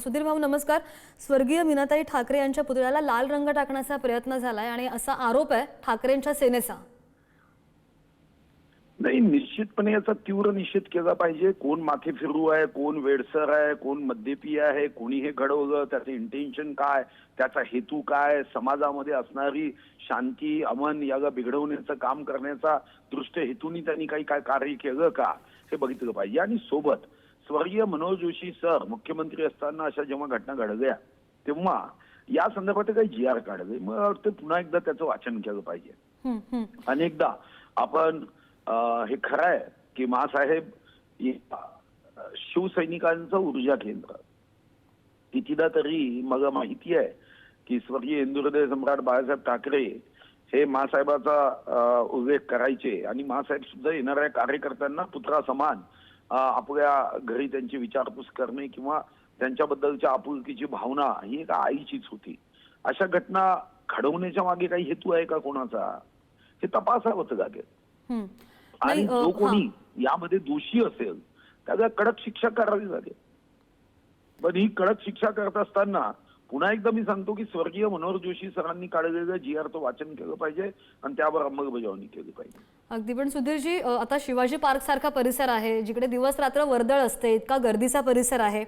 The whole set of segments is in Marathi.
सुधीर भाऊ नमस्कार. स्वर्गीय मीनाताई ठाकरे यांच्या पुतळ्याला लाल रंग टाकण्याचा प्रयत्न झालाय आणि असा आरोप आहे ठाकरेंच्या सेनेचा. नाही निश्चितपणे याचा तीव्र निषेध केला पाहिजे. कोण माथे फिरू आहे कोण वेडसर आहे कोण मद्यपी आहे कोणी हे घडवलं त्याचं इंटेन्शन काय त्याचा हेतू काय समाजामध्ये असणारी शांती अमन याला बिघडवण्याचं काम करण्याचा दृष्ट हेतूनी त्यांनी काही काय कार्य केलं का हे बघितलं पाहिजे. आणि सोबत स्वर्गीय मनोज जोशी सर मुख्यमंत्री असताना अशा जेव्हा घटना घडल्या तेव्हा या संदर्भात काही जी आर काढले. मग मला वाटतं पुन्हा एकदा त्याचं वाचन केलं पाहिजे. अनेकदा आपण हे खरं आहे की मासाहेब शिवसैनिकांचं ऊर्जा केंद्र. कितीदा तरी मला माहिती आहे की स्वर्गीय हिंदुहृदय सम्राट बाळासाहेब ठाकरे हे मासाहेबाचा अं, उल्लेख करायचे आणि मासाहेब सुद्धा येणाऱ्या कार्यकर्त्यांना पुत्रा समान आपल्या घरी त्यांची विचारपूस करणे किंवा त्यांच्याबद्दलच्या आपुलकीची भावना ही एका आईचीच होती अशा घटना घडवण्याच्या मागे काही हेतू आहे का कोणाचा हे तपासावं लागेल. आणि जो कोणी. यामध्ये दोषी असेल त्याला कडक शिक्षा करावी लागेल पण ही कडक शिक्षा करत असताना पुन्हा एकदा मी सांगतो की स्वर्गीय मनोहर जोशी सरांनी काढलेलं जी आरचं वाचन केलं पाहिजे आणि त्यावर अंमलबजावणी केली पाहिजे. अगदी पण सुधीरजी आता शिवाजी पार्क सारखा परिसर आहे जिकडे दिवस रात्र वर्दळ असते इतका गर्दीचा परिसर आहे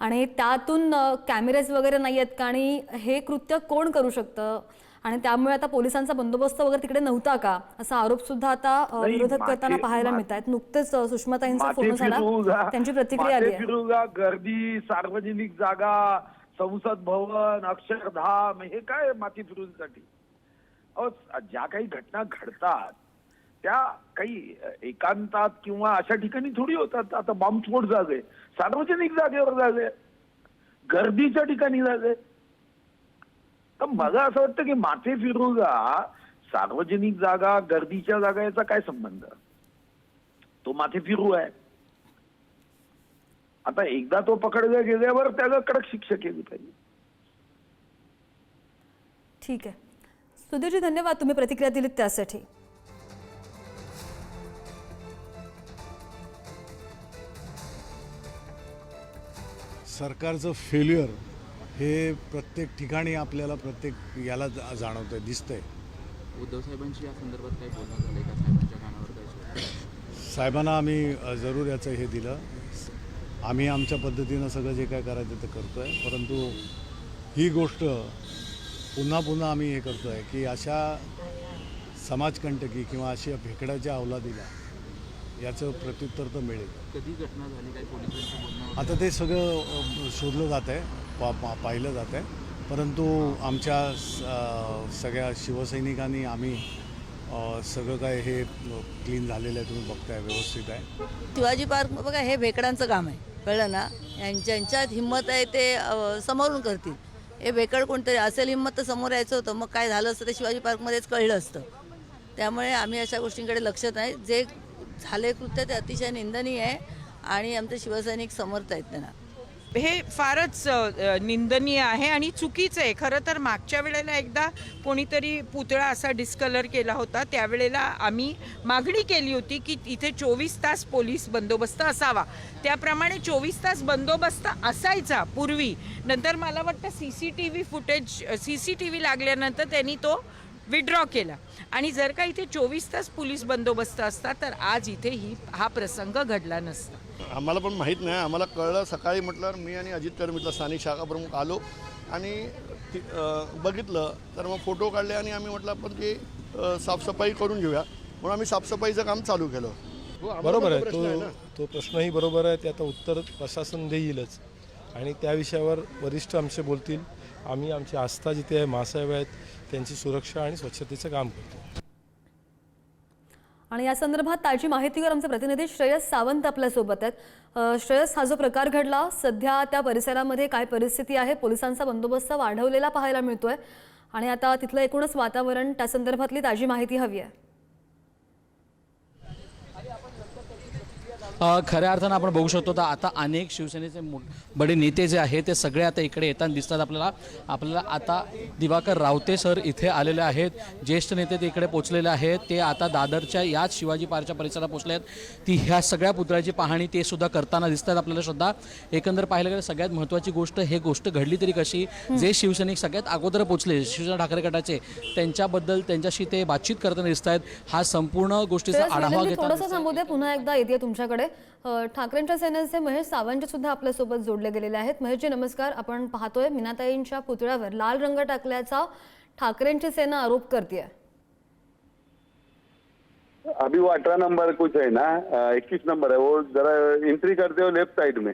आणि त्यातून कॅमेरेज वगैरे नाही आहेत का आणि हे कृत्य कोण करू शकतं? आणि त्यामुळे आता पोलिसांचा बंदोबस्त वगैरे तिकडे नव्हता का? असा आरोप सुद्धा आता विरोधक करताना पाहायला मिळत आहेत नुकतेच सुषमाताईंचा फोन झाला. त्यांची प्रतिक्रिया आली गर्दी सार्वजनिक जागा संसद भवन अक्षरधाम हे काय माती फिरूसाठी अहो ज्या काही घटना घडतात त्या काही एकांतात किंवा अशा ठिकाणी थोडी होतात. आता बॉम्बस्फोट जागे सार्वजनिक जागेवर जागे गर्दीच्या ठिकाणी झाले तर मला असं वाटतं की माथे फिरूगा सार्वजनिक जागा गर्दीच्या जागा याचा काय संबंध? तो माथे फिरू आहे. आता एकदा तो पकडला गेल्यावर त्याला कडक शिक्षा केली पाहिजे. ठीक आहे. सुधीरजी धन्यवाद तुम्ही प्रतिक्रिया दिलीत त्यासाठी. सरकारचं फेल्युअर हे प्रत्येक ठिकाणी आपल्याला प्रत्येक याला जा- जाणवतंय दिसतंय. उद्धव साहेबांशी या संदर्भात काही बोलणं झालंय का? साहेबांच्या कानावर काय शिरलं? साहेबांना आम्ही अ, जरूर याचं हे दिलं. आम्ही आमच्या पद्धतीनं सगळं जे काय करायचं ते करतो आहे परंतु ही गोष्ट पुन्हा पुन्हा आम्ही हे करतो आहे की अशा समाजकंटकी किंवा अशा भेकडाच्या अवलादीला याचं प्रत्युत्तर तर मिळेल. कधी घटना झाली? काही पोलिसांचं? आता ते सगळं शोधलं जात आहे. पा पा पाहिलं जात आहे. परंतु आमच्या सगळ्या शिवसैनिकांनी आम्ही सगळं काय हे क्लीन झालेलं आहे तुम्ही बघताय व्यवस्थित आहे. शिवाजी पार्क बघा हे भेकडांचं काम आहे. कळलं ना? ज्यांच्यात हिंमत आहे ते समोरून करतील. हे बेकड कोणतरी असेल हिंमत तर समोर यायचं होतं. मग काय झालं असतं ते शिवाजी पार्कमध्येच कळलं असतं. त्यामुळे आम्ही अशा गोष्टींकडे लक्ष नाही. जे झाले कृत्य ते अतिशय निंदनीय आहे आणि आमचे शिवसैनिक समर्थ आहेत त्यांना. हे फारच निंदनीय आहे आणि चुकीचं आहे. खरं तर मागच्या वेळेला एकदा कोणीतरी पुतळा असा डिस्कलर केला होता. त्यावेळेला आम्ही मागणी केली होती की इथे चोवीस तास पोलीस बंदोबस्त असावा. त्याप्रमाणे चोवीस तास बंदोबस्त असायचा पूर्वी. नंतर मला वाटतं C C T V footage C C T V लागल्यानंतर त्यांनी तो विड्रॉ केला. आणि जर का इथे चोवीस तास पोलीस बंदोबस्त असता तर आज इथे ही हा प्रसंग घडला नसता. आम्हाला पण माहीत नाही. आम्हाला कळलं सकाळी म्हटलं मी आणि अजित कर्मितला स्थानिक शाखा प्रमुख आलो. आणि बघितलं तर मग फोटो काढले आणि आम्ही म्हटलं आपण की साफसफाई करून घेऊया. म्हणून आम्ही साफसफाईचं काम चालू केलं. बरोबर आहे. तो ना. तो प्रश्नही बरोबर आहे. ते आता उत्तर प्रशासन देईलच. आणि त्या विषयावर वरिष्ठ आमचे बोलतील. आम्ही आमची आस्था जिथे आहे मासाहेब आहेत त्यांची सुरक्षा आणि स्वच्छतेचं काम करतो. आणि या संदर्भात ताजी माहितीवर आमचे प्रतिनिधी श्रेयस सावंत आपल्यासोबत आहेत. श्रेयस हा जो प्रकार घडला सध्या त्या परिसरामध्ये काय परिस्थिती आहे पोलिसांचा बंदोबस्त वाढवलेला पाहायला मिळतोय. आणि आता तिथलं एकूणच वातावरण त्या संदर्भातली ताजी माहिती हवी आहे. खऱ्या अर्थानं आपण बघू शकतो तर आता अनेक शिवसेनेचे बडे नेते जे आहेत ते सगळे आता इकडे येताना दिसतात. आपल्याला आपल्याला आता दिवाकर रावते सर इथे आलेले आहेत. ज्येष्ठ नेते ते इकडे पोचलेले आहेत. ते आता दादरच्या याच शिवाजी पार्कच्या परिसरात पोचले आहेत. ती ह्या सगळ्या पुतळ्याची पाहणी ते सुद्धा करताना दिसतात. आपल्याला सुद्धा एकंदर पाहिलं गेलं सगळ्यात महत्त्वाची गोष्ट हे गोष्ट घडली तरी कशी? जे शिवसैनिक सगळ्यात अगोदर पोचले शिवसेना ठाकरे गटाचे त्यांच्याबद्दल त्यांच्याशी ते बातचीत करताना दिसत आहेत हा संपूर्ण गोष्टीचा आढावा दे पुन्हा एकदा येते तुमच्याकडे. अ, ठाकरेंच्या सेनेचे महेश सावंत सुद्धा आपल्यासोबत जोडले गेलेले आहेत. महेशजी नमस्कार. आपण पाहतोय मीनाताईंच्या पुतळ्यावर लाल रंग टाकल्याचा ठाकरेंची सेना आरोप करते अभी वो अठारह नंबर कुछ है ना? इक्कीस नंबर है. वो जरा एंट्री करते हो लेफ्ट साइड में.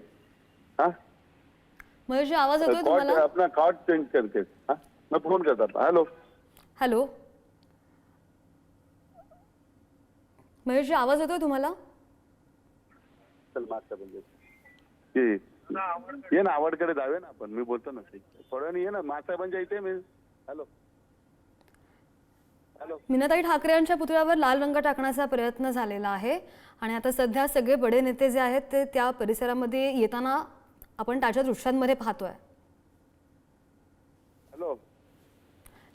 हाँ? महेशजी आवाज येतोय तुम्हाला? अपना कॉट चेंज करके. हाँ? मैं फोन करता था. हेलो हॅलो महेशजी आवाज येतोय तुम्हाला? चल मागच्या म्हणजे की ये ना आवडकडे जाऊया ना आपण. मी बोलतो ना थोड्या ये ना मासाहेबांच्या इथे मी. हॅलो. हॅलो. मीनाताई ठाकरे यांच्या पुतळ्यावर लाल रंग टाकण्याचा प्रयत्न झालेला आहे. आणि आता सध्या सगळे बडे नेते जे आहेत ते त्या परिसरामध्ये येताना आपण त्याच्या दृश्यांमध्ये पाहतोय. हॅलो.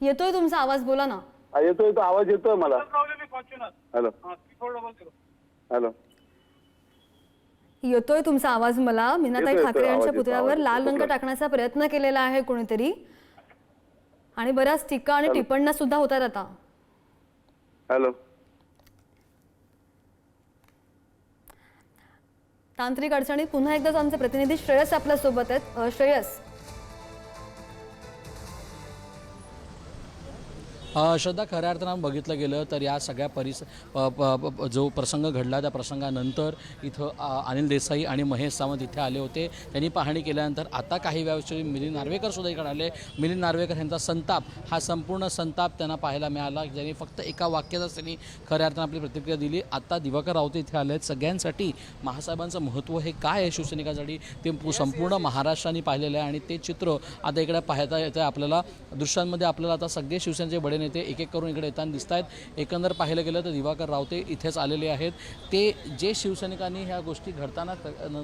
येतोय तुमचा आवाज बोला ना. हा येतोय तो आवाज येतोय मला. हॅलो. हॅलो. येतोय तुमचा आवाज मला. मीनाताई ठाकरे यांच्या पुतळ्यावर लाल. रंग टाकण्याचा प्रयत्न केलेला आहे कोणीतरी. आणि बऱ्याच टीका आणि टिप्पण्या सुद्धा होतात आता. हॅलो. तांत्रिक अडचणी पुन्हा एकदा आमचे प्रतिनिधी श्रेयस आपल्यासोबत आहेत श्रेयस. श्रद्धा खऱ्या अर्थानं बघितलं गेलं तर या सगळ्या परिस प- प- जो प्रसंग घडला त्या प्रसंगानंतर इथं अनिल देसाई आणि महेश सावंत इथे आले होते. त्यांनी पाहणी केल्यानंतर आता काही वेळाची मिलिंद नार्वेकर सुद्धा इकडे आले. मिलिंद नार्वेकर यांचा संताप हा संपूर्ण संताप त्यांना पाहायला मिळाला. ज्यांनी फक्त एका वाक्याचाच त्यांनी खऱ्या अर्थानं आपली प्रतिक्रिया दिली. आता दिवाकर रावते इथे आले आहेत सगळ्यांसाठी महासाहेबांचं महत्त्व हे काय आहे शिवसैनिकासाठी? ते संपूर्ण महाराष्ट्राने पाहिलेलं आहे आणि ते चित्र आता इकडे पाहता येतं आहे आपल्याला. दृश्यांमध्ये आपल्याला आता सगळे शिवसेनेचे बडे नेते एक एक करून इकडे येताना दिसत आहेत एकंदर पाहिलं गेलं तर दिवाकर रावते इथेच आलेले आहेत. ते जे शिवसैनिकांनी ह्या गोष्टी घडताना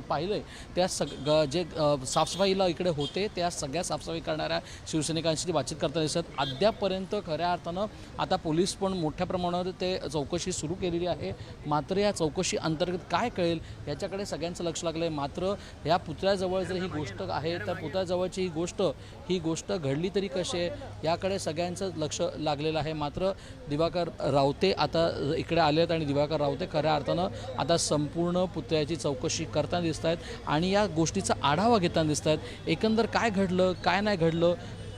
पाहिलं आहे त्या सग ग- जे साफसफाईला इकडे होते त्या सगळ्या साफसफाई करणाऱ्या शिवसैनिकांशी ती बातचीत करताना दिसत. अद्यापपर्यंत खऱ्या अर्थानं आता पोलीस पण मोठ्या प्रमाणावर ते चौकशी सुरू केलेली आहे. मात्र या चौकशी अंतर्गत काय कळेल याच्याकडे सगळ्यांचं लक्ष लागलं आहे मात्र या पुतळ्याजवळ जर ही गोष्ट आहे तर पुतळ्याजवळची ही गोष्ट ही गोष्ट घडली तरी कशी आहे याकडे सगळ्यांचं लक्ष लागलेलं आहे. मात्र दिवाकर रावते आता इकडे आले आहेत आणि दिवाकर रावते खऱ्या अर्थानं आता संपूर्ण पुतळ्याची चौकशी करताना दिसत आहेत आणि या गोष्टीचा आढावा घेताना दिसत आहेत. एकंदर काय घडलं काय नाही घडलं?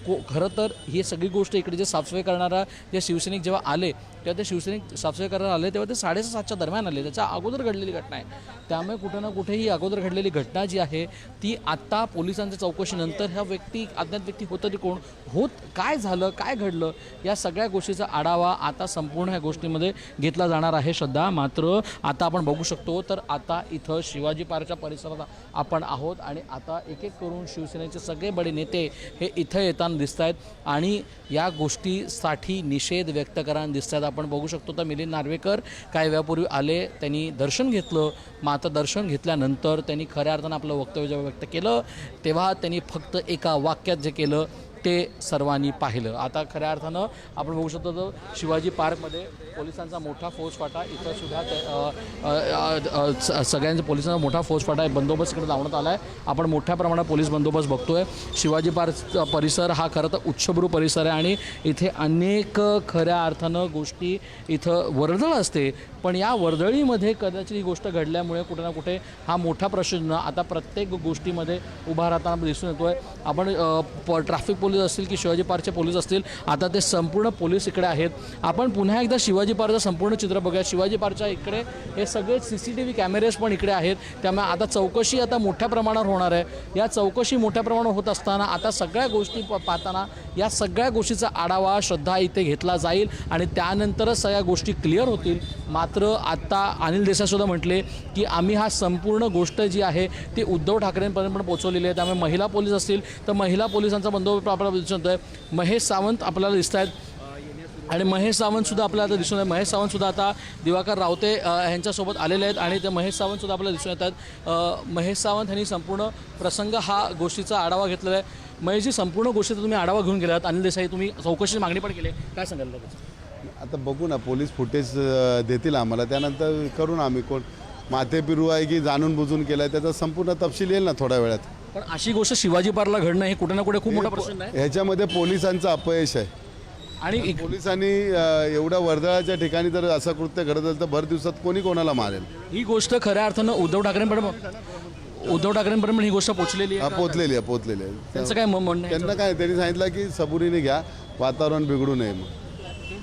को खरं तर ही सगळी गोष्ट इकडे जे साफसफाई करणारा जे शिवसैनिक जेव्हा आले तेव्हा ते शिवसैनिक साफसफाई करायला आले तेव्हा ते साडेसहा सातच्या दरम्यान आले. त्याच्या अगोदर घडलेली घटना आहे. त्यामुळे कुठं ना कुठे ही अगोदर घडलेली घटना जी आहे ती आत्ता पोलिसांच्या चौकशीनंतर ह्या व्यक्ती अज्ञात व्यक्ती होतं ते कोण? होत काय झालं काय घडलं? या सगळ्या गोष्टीचा आढावा आता संपूर्ण ह्या गोष्टीमध्ये घेतला जाणार आहे श्रद्धा. मात्र आता आपण बघू शकतो तर आता इथं शिवाजी पार्कच्या परिसरात आपण आहोत आणि आता एक एक करून शिवसेनेचे सगळे बडे नेते हे इथं येताना दिसत आहेत आणि या गोष्टीसाठी निषेध व्यक्त करायला दिसत आहेत आपण बघू शकतो. तर मिलिंद नार्वेकर काही वेळापूर्वी आले त्यांनी दर्शन घेतलं. मग आता दर्शन घेतल्यानंतर त्यांनी खऱ्या अर्थानं आपलं वक्तव्य जेव्हा व्यक्त केलं तेव्हा त्यांनी फक्त एका वाक्यात जे केलं ते सर्वांनी पाहिलं. आता खऱ्या अर्थानं आपण बघू शकतो तर शिवाजी पार्कमध्ये पोलिसांचा मोठा फौजफाटा इथं सुद्धा स- सगळ्यांचा पोलिसांचा मोठा फौजफाटा बंदोबस्त इकडे लावण्यात आला आहे आपण मोठ्या प्रमाणात पोलीस बंदोबस्त बघतोय. शिवाजी पार्क परिसर हा खरं तर उच्चभ्रू परिसर आहे आणि इथे अनेक खऱ्या अर्थानं गोष्टी इथं वर्दळ असते. पण या वर्दळीमध्ये कदाचित ही गोष्ट घडल्यामुळे कुठे ना कुठे हा मोठा प्रश्न आता प्रत्येक गोष्टीमध्ये उभा राहताना दिसून येतो आहे आपण प ट्रॅफिक पोलीस असतील की शिवाजी पार्कचे पोलीस असतील आता ते संपूर्ण पोलीस इकडे आहेत. आपण पुन्हा एकदा शिवाजी पार्कचं संपूर्ण चित्र बघूया शिवाजी पार्कच्या इकडे हे सगळे C C T V cameras पण इकडे आहेत. त्यामुळे आता चौकशी आता मोठ्या प्रमाणावर होणार आहे. या चौकशी मोठ्या प्रमाणावर होत असताना आता सगळ्या गोष्टी प- पाहताना या सगळ्या गोष्टीचा आढावा श्रद्धा इथे घेतला जाईल आणि त्यानंतरच सगळ्या गोष्टी क्लिअर होतील. मात्र आता अनिल देसाईसुद्धा म्हटले की आम्ही हा संपूर्ण गोष्ट जी आहे ती उद्धव ठाकरेंपर्यंत पण पोचवलेली आहे. त्यामुळे महिला पोलीस असतील तर महिला पोलिसांचा बंदोबस्त आपल्याला दिसून आहे महेश सावंत आपल्याला दिसत आहेत. आणि महेश सावंतसुद्धा आपल्याला आता दिसून आहे महेश सावंतसुद्धा आता दिवाकर रावते ह्यांच्यासोबत आलेले आहेत आणि ते महेश सावंतसुद्धा आपल्याला दिसून येत आहेत. महेश सावंत यांनी संपूर्ण प्रसंग हा गोष्टीचा आढावा घेतलेला आहे. महेशजी संपूर्ण गोष्टीचा तुम्ही आढावा घेऊन गेलात. अनिल देसाई तुम्ही चौकशीची मागणी पण केली काय सांगाल लगेच आता बघू ना पोलीस फुटेज देतील आम्हाला. त्यानंतर करू ना आम्ही कोण. माथे पिरू आहे की जाणून बुजून केलं आहे त्याचा संपूर्ण तपशील येईल ना थोड्या वेळात. पण अशी गोष्ट शिवाजी पार्कला घडणं हे कुठे ना कुठे खूप मोठा प्रश्न आहे. ह्याच्यामध्ये पोलिसांचं अपयश आहे. आणि एक- पोलिसांनी अ, एवढ्या वर्दळाच्या ठिकाणी जर असं कृत्य घडत असेल तर भर दिवसात कोणी कोणाला मारेल? ही गोष्ट खऱ्या अर्थानं उद्धव ठाकरेंपर्यंत उद्धव ठाकरेंपर्यंत ही गोष्ट पोहोचलेली हा आहे? पोचलेली आहे पोचलेली आहे. त्यांचं काय म- म्हणणं आहे? त्यांना काय त्यांनी सांगितलं की सबुरीने घ्या वातावरण बिघडू नये मग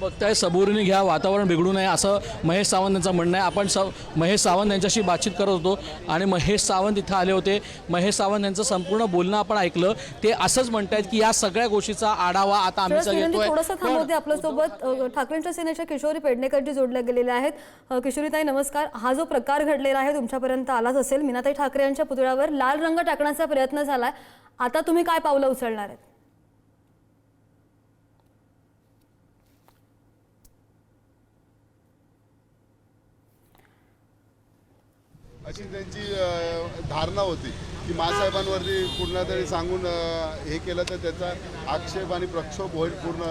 बघताय सबुरीने घ्या वातावरण बिघडू नये असं महेश सावंत यांचं म्हणणं आहे. आपण स महेश सावंत यांच्याशी बातचीत करत होतो आणि महेश सावंत इथं आले होते. महेश सावंत यांचं संपूर्ण बोलणं आपण ऐकलं. ते असंच म्हणतायत की या सगळ्या गोष्टीचा आढावा आता आम्ही थोडंसं थांबवते आपल्यासोबत. ठाकरेंच्या सेनेच्या किशोरी पेडणेकरजी जोडल्या गेलेल्या आहेत. किशोरीताई नमस्कार. हा जो प्रकार घडलेला आहे तुमच्यापर्यंत आलाच असेल. मीनाताई ठाकरे यांच्या पुतळ्यावर लाल रंग टाकण्याचा प्रयत्न झालाय. आता तुम्ही काय पावलं उचलणार आहेत? अशी त्यांची धारणा होती की मासाहेबांवरती कुठला तरी सांगून हे केलं तर त्याचा आक्षेप आणि प्रक्षोभ होईल पूर्ण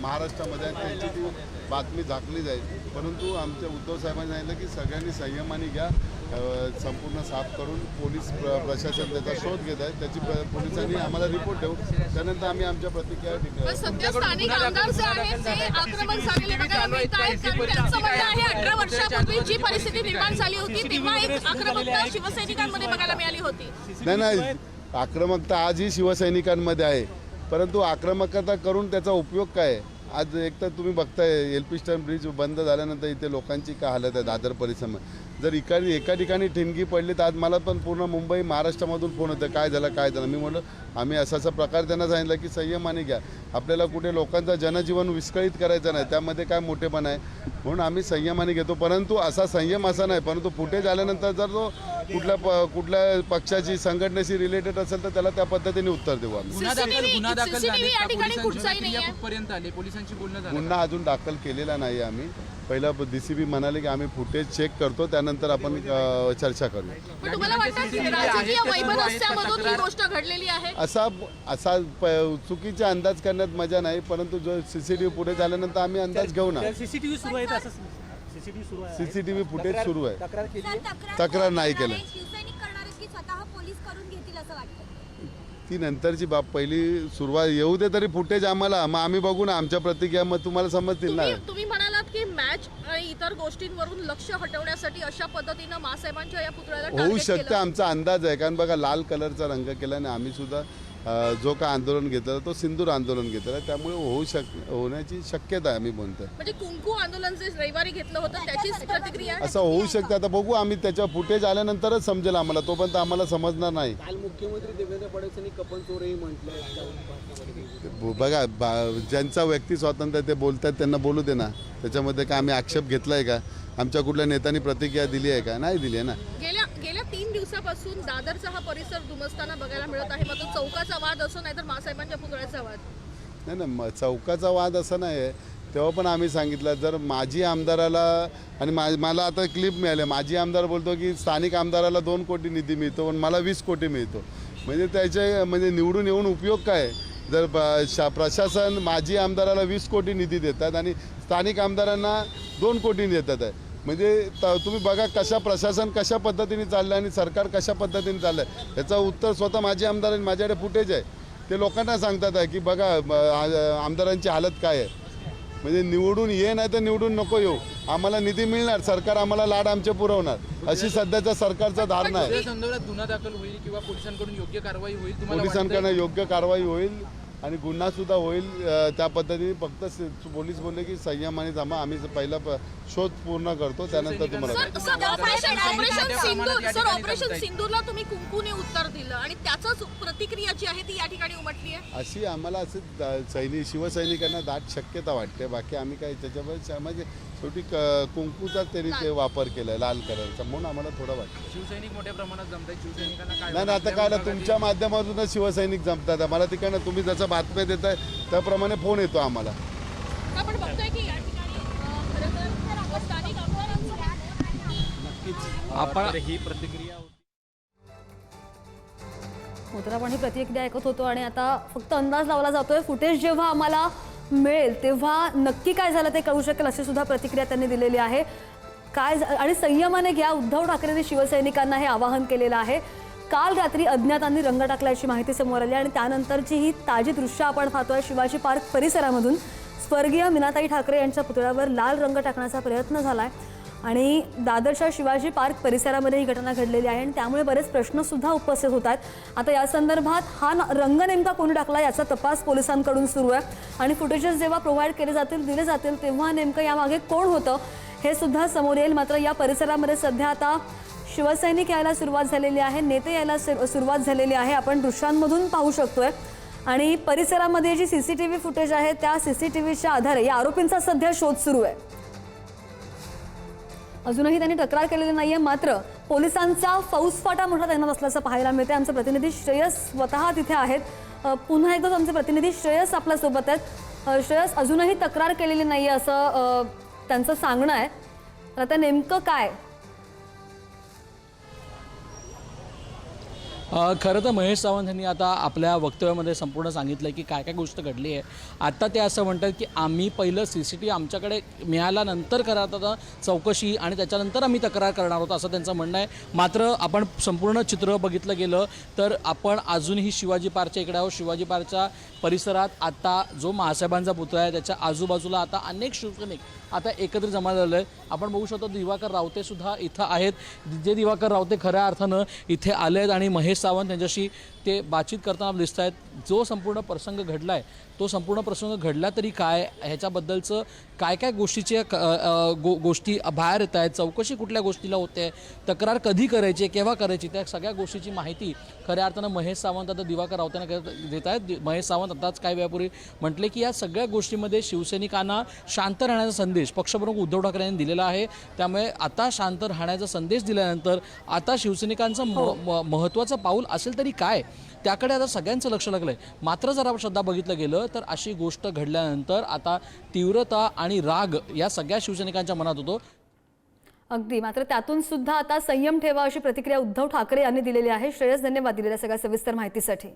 महाराष्ट्रामध्ये आणि त्यांची ती बातमी झाकली जाईल. परंतु आमच्या उद्धव साहेबांनी सांगितलं की सगळ्यांनी संयमाने घ्या. संपूर्ण साफ करून पोलीस प्र- प्रशासन त्याचा शोध घेत आहे त्याची पोलिसांनी आम्हाला रिपोर्ट देऊ त्यानंतर आम्ही आमच्या प्रतिक्रिया ठिक- सध्या स्थानिक आमदार जे आहेत ते आक्रमक झालेले बघायला मिळत आहेत कारण त्यांचं म्हणणं आहे. अठरा वर्षापूर्वी जी परिस्थिती निर्माण झाली होती तेव्हा एक आक्रमकता शिवसैनिकांमध्ये बघायला मिळाली होती. नाही नाही आक्रमकता आजही शिवसैनिकांमध्ये आहे. परंतु आक्रमकता करून त्याचा उपयोग काय आहे? आज एक तर तुम्ही बघताय एल पी स्टॅन ब्रिज बंद झाल्यानंतर इथे लोकांची काय हालत आहे दादर परिसरामध्ये जर इकडे एका ठिकाणी ठिणगी पडली तर आज मला पण पूर्ण मुंबई महाराष्ट्रामधून फोन होतं काय झालं काय झालं? मी म्हटलं आम्ही असा असा प्रकार त्यांना सांगितलं की संयमाने घ्या. आपल्याला कुठे लोकांचं जनजीवन विस्कळीत करायचं नाही. त्यामध्ये काय मोठेपण आहे? म्हणून आम्ही संयमाने घेतो. परंतु असा संयम असा नाही. परंतु फुटेज आल्यानंतर जर तो कुठल्या प कुठल्या पक्षाची संघटनेशी रिलेटेड असेल तर त्याला त्या पद्धतीने उत्तर देऊ आम्ही. गुन्हा दाखल गुन्हा दाखल CCTV झाले या का? ठिकाणी पोलिसांची कुठचाही प्रतिक्रिया नाहीये. कुठपर्यंत आली? पोलिसांची बोलणं झालं गुन्हा अजून दाखल केलेला नाही आम्ही. पहिला डी सी बी म्हणाले की आम्ही फुटेज चेक करतो. त्यानंतर आपण अ, चर्चा करू पण तुम्हाला वाटतं की राजकीय वैमनस्यामधून ही गोष्ट घडलेली आहे? असा असा प चुकीचा अंदाज करण्यात मजा नाही. परंतु जो सी सी टी व्ही पुढे झाल्यानंतर आम्ही अंदाज घेऊ ना. सीसीटीव्ही सुरू आहे असं सीसीटीव्ही फुटेज सुरू आहे. तक्रार केली तक्रार नाही केलं शिवसैनिक करणार की स्वतः पोलीस करून घेतील असं वाटतं ती नंतरची बाब पहिली सुरुवात येऊ दे तरी फुटेज आम्हाला. मग आम्ही बघू ना आमच्या प्रतिक्रिया मग तुम्हाला समजतील ना. तुम्ही तुम्ही म्हणालात की मॅच आणि इतर गोष्टींवरून लक्ष हटवण्यासाठी अशा पद्धतीनं मासाहेबांच्या या पुतळ्याला होऊ शकतं. आमचा अंदाज आहे. कारण बघा लाल कलरचा रंग केला आणि आम्ही सुद्धा जो काय आंदोलन घेतलं तो सिंदूर आंदोलन घेतलं त्यामुळे होऊ शक होण्याची शक्यता आहे आम्ही म्हणतोय. म्हणजे कुंकू आंदोलन जे रविवारी घेतलं होतं त्याचीच प्रतिक्रिया आहे? असं होऊ शकतं. आता बघू आम्ही त्याच्या फुटेज आल्यानंतरच समजेल आम्हाला. तोपर्यंत आम्हाला समजणार नाही. काल मुख्यमंत्री देवेंद्र फडणवीस यांनी कपन चोरही म्हटलं. बघा बा- ज्यांचा व्यक्ती स्वातंत्र्य ते बोलतात त्यांना बोलू दे ना. त्याच्यामध्ये काय आम्ही आक्षेप घेतलाय का? आमच्या कुठल्या नेत्यांनी प्रतिक्रिया दिली आहे का? नाही दिली आहे ना. दिवसापासून दादरचा हा परिसर दुमसताना बघायला मिळत आहे. मात्र चौकाचा वाद असो नाहीतर मासाहेबांच्या पुतळ्याचा वाद. नाही ना म- चौकाचा वाद असा नाही आहे तेव्हा पण आम्ही सांगितलं जर माजी आमदाराला आणि मा मला आता क्लिप मिळाले. माजी आमदार बोलतो की स्थानिक आमदाराला दोन कोटी निधी मिळतो पण मला वीस कोटी मिळतो. म्हणजे त्याचे म्हणजे निवडून येऊन उपयोग काय? जर शा प्रशासन माजी आमदाराला वीस कोटी निधी देतात आणि स्थानिक आमदारांना दोन कोटी देतात. आहे म्हणजे त तुम्ही बघा कशा प्रशासन कशा पद्धतीने चाललं आणि सरकार कशा पद्धतीने चाललं आहे याचं उत्तर स्वतः माझे आमदार आणि माझ्याकडे फुटेज आहे. ते लोकांना सांगतात आहे की बघा आमदारांची हालत काय आहे. म्हणजे निवडून ये नाही तर निवडून नको येऊ. आम्हाला निधी मिळणार सरकार आम्हाला लाड आमचे पुरवणार. अशी सध्याच्या सरकारचा धारणा आहे. त्या संदर्भात गुन्हा दाखल होईल किंवा पोलिसांकडून योग्य कारवाई होईल. आणि गुन्हा सुद्धा होईल त्या पद्धतीने फक्त स- पोलीस बोलले की संयमाने जमा आम्ही पहिला प- शोध पूर्ण करतो त्यानंतर तुम्हाला सर सर ऑपरेशन तुम्ही कुंकूने उत्तर दिलं आणि त्याच प्रतिक्रिया जी आहे ती या ठिकाणी उमटली आहे? अशी आम्हाला असं दा- सैनिक शिवसैनिकांना दाट शक्यता वाटते. बाकी आम्ही काही त्याच्यावर श- म्हणजे शेवटी क- कुंकूचा त्यांनी ते वापर केलाय लाल कलरचा. म्हणून आम्हाला थोडं वाटतं. शिवसैनिक मोठ्या प्रमाणात जमताय शिवसैनिकांना काय नाही ना आता काय ना तुमच्या माध्यमातूनच शिवसैनिक जमतात. मला तिकडनं तुम्ही जसं बातम्या देताय त्याप्रमाणे फोन येतो आम्हाला. आपण बघतोय वाटतंय की या ठिकाणी अ, खरं तर स्थानिक आमदारांचं आपण ही प्रतिक्रिया हो तर आपण ही प्रतिक्रिया ऐकत होतो आणि आता फक्त अंदाज लावला जातोय फुटेज जेव्हा आम्हाला मिळेल. तेव्हा नक्की काय झालं ते कळू शकेल अशी सुद्धा प्रतिक्रिया त्यांनी दिलेली आहे. काय आणि संयमाने घ्या उद्धव ठाकरेंनी शिवसैनिकांना हे आवाहन केलेलं आहे. काल रात्री अज्ञातांनी रंग टाकल्याची माहिती समोर आली आणि त्यानंतरची ही ताजी दृश्य आपण पाहतोय शिवाजी पार्क परिसरामधून. स्वर्गीय मीनाताई ठाकरे यांच्या पुतळ्यावर लाल रंग टाकण्याचा प्रयत्न झाला आहे आणि दादरच्या शिवाजी पार्क परिसरामध्ये ही घटना घडलेली आहे आणि त्यामुळे बरेच प्रश्नसुद्धा उपस्थित होत आहेत आता या संदर्भात हा रंग नेमका कोणी टाकला याचा तपास पोलिसांकडून सुरू आहे. आणि फुटेजेस जेव्हा प्रोव्हाइड केले जातील दिले जातील तेव्हा नेमकं यामागे कोण होतं हे सुद्धा समोर येईल. मात्र या परिसरामध्ये सध्या आता शिवसैनिक यायला सुरुवात झालेली आहे नेते यायला सु- सुरुवात झालेली आहे. आपण दृश्यांमधून पाहू शकतोय. आणि परिसरामध्ये जी C C T V footage आहे त्या सी सी टी व्हीच्या आधारे या आरोपींचा सध्या शोध सुरू आहे. अजूनही त्यांनी तक्रार केलेली नाहीये मात्र पोलिसांचा फौजफाटा मोठा तैनात असल्याचं पाहायला मिळते आमचे प्रतिनिधी श्रेयस स्वतः तिथे आहेत. पुन्हा एकदा आमचे प्रतिनिधी श्रेयस आपल्यासोबत आहेत. श्रेयस अजूनही तक्रार केलेली नाहीये असं त्यांचं सांगणं आहे. तर आता नेमकं काय? खरं तर महेश सावंत यांनी आता आपल्या वक्तव्यामध्ये संपूर्ण सांगितलं की काय काय गोष्ट घडली आहे. आता ते असं म्हणतात की आम्ही पहिलं सी सी टी आमच्याकडे मिळाल्यानंतर करा आता चौकशी आणि त्याच्यानंतर आम्ही तक्रार करणार आहोत असं त्यांचं म्हणणं आहे. मात्र आपण संपूर्ण चित्र बघितलं गेलं तर आपण अजूनही शिवाजी पार्कच्या इकडे आहोत. शिवाजी पार्कच्या परिसरात आता जो महासाहेबांचा पुतळा आहे त्याच्या आजूबाजूला आता अनेक शिवसैनिक आता एकत्र जमा झालं आहे आपण बघू शकतो दिवाकर रावतेसुद्धा इथं आहेत. जे दिवाकर रावते खऱ्या अर्थानं इथे आले आहेत आणि महेश सावंत यांच्याशी ते बातचीत करताना दिसत आहेत. जो संपूर्ण प्रसंग घडला आहे तो संपूर्ण प्रसंग घडला तरी काय? ह्याच्याबद्दलचं काय काय गोष्टीचे गो गोष्टी बाहेर येत आहेत? चौकशी कुठल्या गोष्टीला होते? तक्रार कधी करायची? केव्हा करायची? त्या सगळ्या गोष्टीची माहिती खऱ्या अर्थानं महेश सावंत आता दिवाकर रावतांना करत- देत आहेत. महेश सावंत आताच काही वेळापूर्वी म्हटले की या सगळ्या गोष्टीमध्ये शिवसैनिकांना शांत राहण्याचा संदेश पक्षप्रमुख उद्धव ठाकरे यांनी दिलेला आहे. त्यामुळे आता शांत राहण्याचा संदेश दिल्यानंतर आता शिवसैनिकांचं म- महत्त्वाचं पाऊल असेल तरी काय? त्याकडे आता सगळ्यांचं लक्ष लागलं आहे मात्र जर आपण श्रद्धा बघितलं गेलं तर अशी गोष्ट घडल्यानंतर आता तीव्रता आणि राग या सगळ्या शिवसैनिकांच्या मनात होतो. अगदी. मात्र त्यातून सुद्धा आता संयम ठेवा अशी प्रतिक्रिया उद्धव ठाकरे यांनी दिलेली आहे. श्रेयस धन्यवाद दिलेल्या सगळ्या सविस्तर माहितीसाठी.